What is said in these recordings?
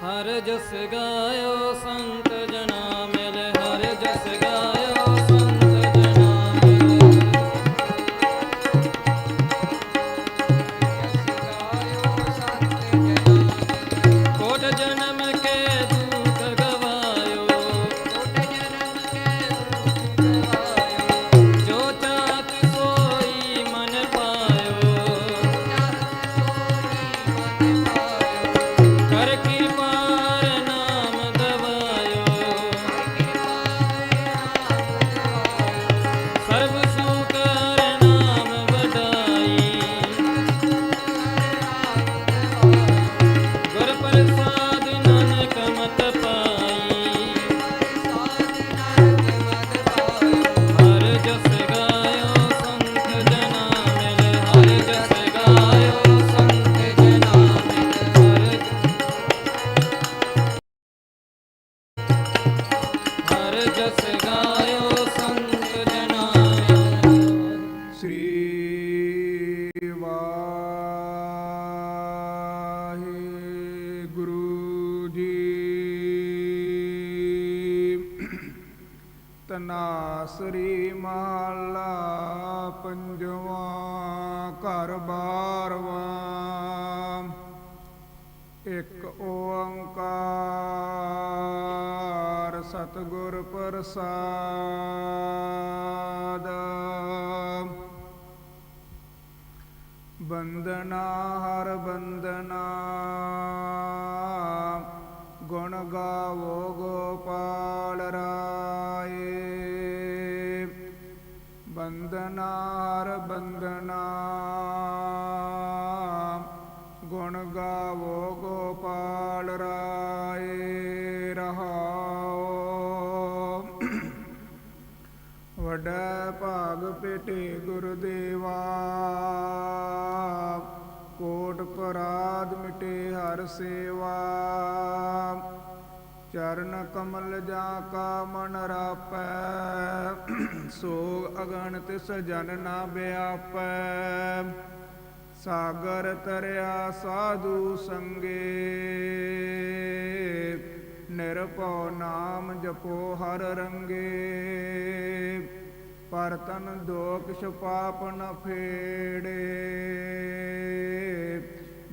ਹਰ ਜਸ ਗਾਇਓ ਸੰਤ ਤਨਾਸਰੀ ਮਹਲਾ ਪੰਜਵਾਂ ਘਰ ਬਾਰਵਾਂ। ਇੱਕ ਓੰਕਾਰ ਸਤਿਗੁਰ ਪ੍ਰਸਾਦ। ਬੰਦਨਾ ਹਰ ਬੰਦਨਾ ਗੁਣ ਗਾਵੋ ਗੋਪਾਲ ਬੰਦਨਾ ਗੁਣ ਗਾਵੋ ਗੋਪਾਲ ਰਾਏ ਰਹਾਓ ਵੱਡਾ ਭਾਗ ਪੇਟੇ ਗੁਰਦੇਵਾ। ਕੋਟ ਪਰਾਦ ਮਿਟੇ ਹਰ ਸੇਵਾ। ਚਰਨ ਕਮਲ ਜਾ ਕਾ ਮਨ ਰਾਪੈ। ਸੋਗ ਅਗਣ ਤਿਸ ਨਾ ਬਿਆਪੈ। ਸਾਗਰ ਤਰਿਆ ਸਾਧੂ ਸੰਗੇ। ਨਿਰਭਉ ਨਾਮ ਜਪੋ ਹਰ ਰੰਗੇ। ਪਰਤਨ ਦੋਖ ਛਪਾਪ ਨ ਫੇੜੇ।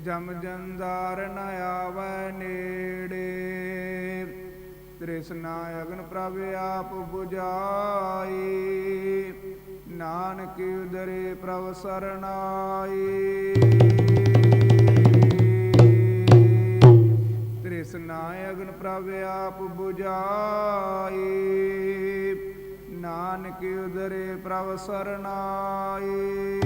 ਜਮ ਜੰਦਾਰ ਨ ਆਵੈ ਨੇੜੇ। ਤ੍ਰਿਸ਼ਨਾ ਅਗਨ ਪ੍ਰਭ ਆਪ 부ਝਾਈ ਨਾਨਕ ਉਦਰੇ ਪ੍ਰਭ ਸਰਣਾਈ। ਤ੍ਰਿਸ਼ਨਾ ਅਗਨ ਪ੍ਰਭ ਆਪ 부ਝਾਈ ਨਾਨਕ ਉਦਰੇ ਪ੍ਰਭ ਸਰਣਾਈ।